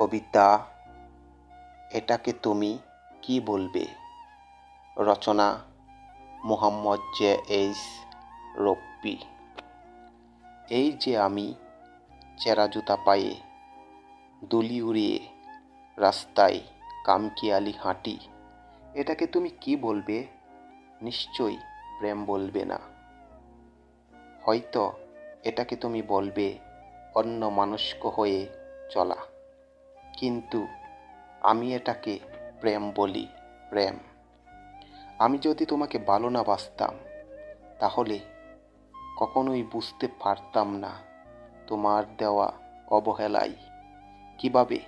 কবিতা, এটাকে তুমি কি বলবে? রচনা, মোহাম্মদ জে এইচ রব্বি। এই যে আমি চেরা জুতা পায়ে দুলি উড়িয়ে রাস্তায় কামকিয়ালি হাঁটি, এটাকে তুমি কি বলবে? নিশ্চয়ই প্রেম বলবে না। হয়তো এটাকে তুমি বলবে অন্য মানুষ্ক হয়ে চলা। কিন্তু আমি এটাকে প্রেম বলি, প্রেম। আমি যদি তোমাকে ভালো না বাসতাম, তাহলে কখনোই বুঝতে পারতাম না তোমার দেওয়া অবহেলাই। কীভাবে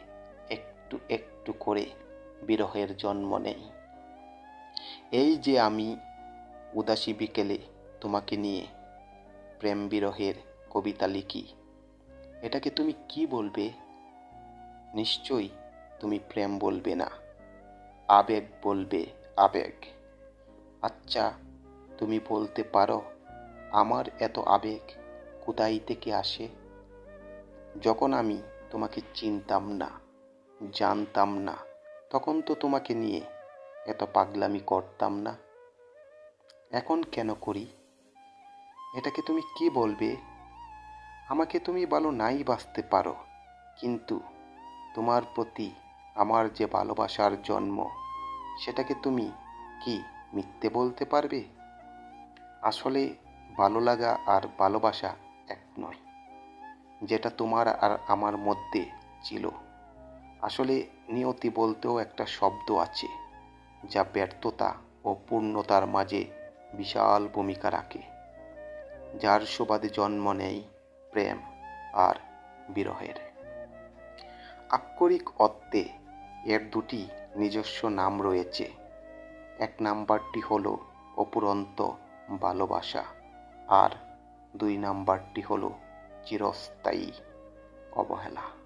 একটু একটু করে বিরহের জন্ম নেই। এই যে আমি উদাসী বিকেলে তোমাকে নিয়ে প্রেম বিরহের কবিতা লিখি, এটাকে তুমি কি বলবে? নিশ্চয়ই তুমি প্রেম বলবে না, আবেগ বলবে আবেগ। আচ্ছা তুমি বলতে পারো, আমার এত আবেগ কোথায় থেকে আসে? যখন আমি তোমাকে চিনতাম না, জানতাম না, তখন তো তোমাকে নিয়ে এত পাগলামি করতাম না। এখন কেন করি? এটাকে তুমি কি বলবে? আমাকে তুমি ভালো নাই বাঁচতে পারো, কিন্তু তোমার প্রতি আমার যে ভালোবাসার জন্ম, সেটাকে তুমি কি মিথ্যে বলতে পারবে? আসলে ভালো লাগা আর ভালোবাসা এক নয়, যেটা তোমার আর আমার মধ্যে ছিল। আসলে নিয়তি বলতেও একটা শব্দ আছে, যা ব্যর্থতা ও পূর্ণতার মাঝে বিশাল ভূমিকা রাখে, যার সুবাদে জন্ম নেয় প্রেম আর বিরহের। আক্ষরিক অর্থে এর দুটি নিজস্ব নাম রয়েছে। এক নাম্বারটি হল অপুরন্ত ভালোবাসা আর দুই নাম্বারটি হল চিরস্থায়ী অবহেলা।